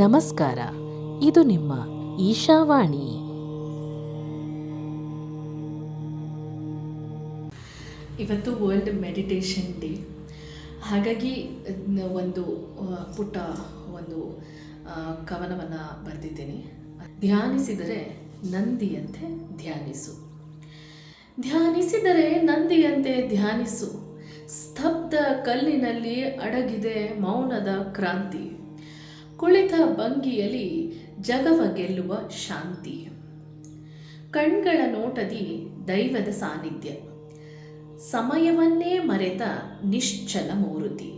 ನಮಸ್ಕಾರ. ಇದು ನಿಮ್ಮ ಈಶಾವಾಣಿ. ಇವತ್ತು ವರ್ಲ್ಡ್ ಮೆಡಿಟೇಷನ್ ಡೇ ಹಾಗಾಗಿ ಒಂದು ಪುಟ್ಟ ಒಂದು ಕವನವನ್ನು ಬರೆದಿದ್ದೀನಿ. ಧ್ಯಾನಿಸಿದರೆ ನಂದಿಯಂತೆ ಧ್ಯಾನಿಸು. ಧ್ಯಾನಿಸಿದರೆ ನಂದಿಯಂತೆ ಧ್ಯಾನಿಸು. ಸ್ತಬ್ಧ ಕಲ್ಲಿನಲ್ಲಿ ಅಡಗಿದೆ ಮೌನದ ಕ್ರಾಂತಿ. ಕುಳಿತ ಭಂಗಿಯಲ್ಲಿ ಜಗವ ಗೆಲ್ಲುವ ಶಾಂತಿ. ಕಣ್ಗಳ ನೋಟದಿ ದೈವದ ಸಾನ್ನಿಧ್ಯ. ಸಮಯವನ್ನೇ ಮರೆತ ನಿಶ್ಚಲ ಮೂರುತಿ.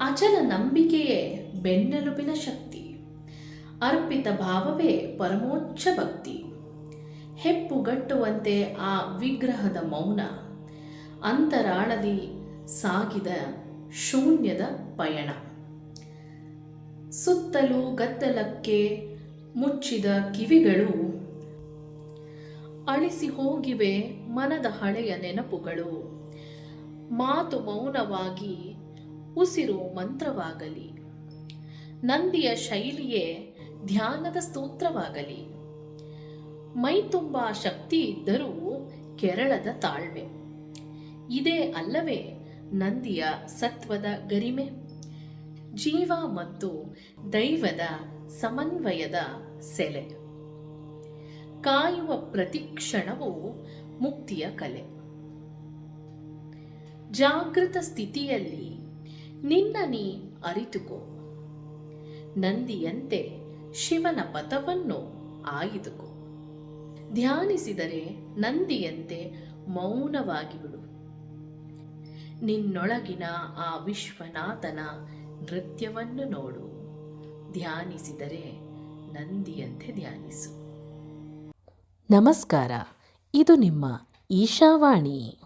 ಅಚಲ ನಂಬಿಕೆಯೇ ಬೆನ್ನೆಲುಬಿನ ಶಕ್ತಿ. ಅರ್ಪಿತ ಭಾವವೇ ಪರಮೋಚ್ಚ ಭಕ್ತಿ. ಹೆಪ್ಪುಗಟ್ಟುವಂತೆ ಆ ವಿಗ್ರಹದ ಮೌನ. ಅಂತರಾಳದಿ ಸಾಗಿದ ಶೂನ್ಯದ ಪಯಣ. ಸುತ್ತಲೂ ಗದ್ದಲಕ್ಕೆ ಮುಚ್ಚಿದ ಕಿವಿಗಳು. ಅಳಿಸಿ ಹೋಗಿವೆ ಮನದ ಹಳೆಯ ನೆನಪುಗಳು. ಮಾತು ಮೌನವಾಗಿ ಉಸಿರು ಮಂತ್ರವಾಗಲಿ. ನಂದಿಯ ಶೈಲಿಯೇ ಧ್ಯಾನದ ಸ್ತೋತ್ರವಾಗಲಿ. ಮೈ ತುಂಬ ಶಕ್ತಿ ಇದ್ದರೂ ಕೆರಳದ ತಾಳ್ಮೆ. ಇದೇ ಅಲ್ಲವೇ ನಂದಿಯ ಸತ್ವದ ಗರಿಮೆ. ಜೀವ ಮತ್ತು ದೈವದ ಸಮನ್ವಯದ ಸೆಲೆ. ಕಾಯುವ ಪ್ರತಿಕ್ಷಣವು ಮುಕ್ತಿಯ ಕಲೆ. ಜಾಗೃತ ಸ್ಥಿತಿಯಲ್ಲಿ ನಿನ್ನ ನೀ ಅರಿತುಕೋ. ನಂದಿಯಂತೆ ಶಿವನ ಪಥವನ್ನು ಆಯಿದುಕೋ. ಧ್ಯಾನಿಸಿದರೆ ನಂದಿಯಂತೆ ಮೌನವಾಗಿ ಬಿಡು ನಿನ್ನೊಳಗಿನ ಆ ವಿಶ್ವನಾಥನ ನೃತ್ಯವನ್ನು ನೋಡು. ಧ್ಯಾನಿಸಿದರೆ ನಂದಿಯಂತೆ ಧ್ಯಾನಿಸು. ನಮಸ್ಕಾರ. ಇದು ನಿಮ್ಮ ಈಶಾವಾಣಿ.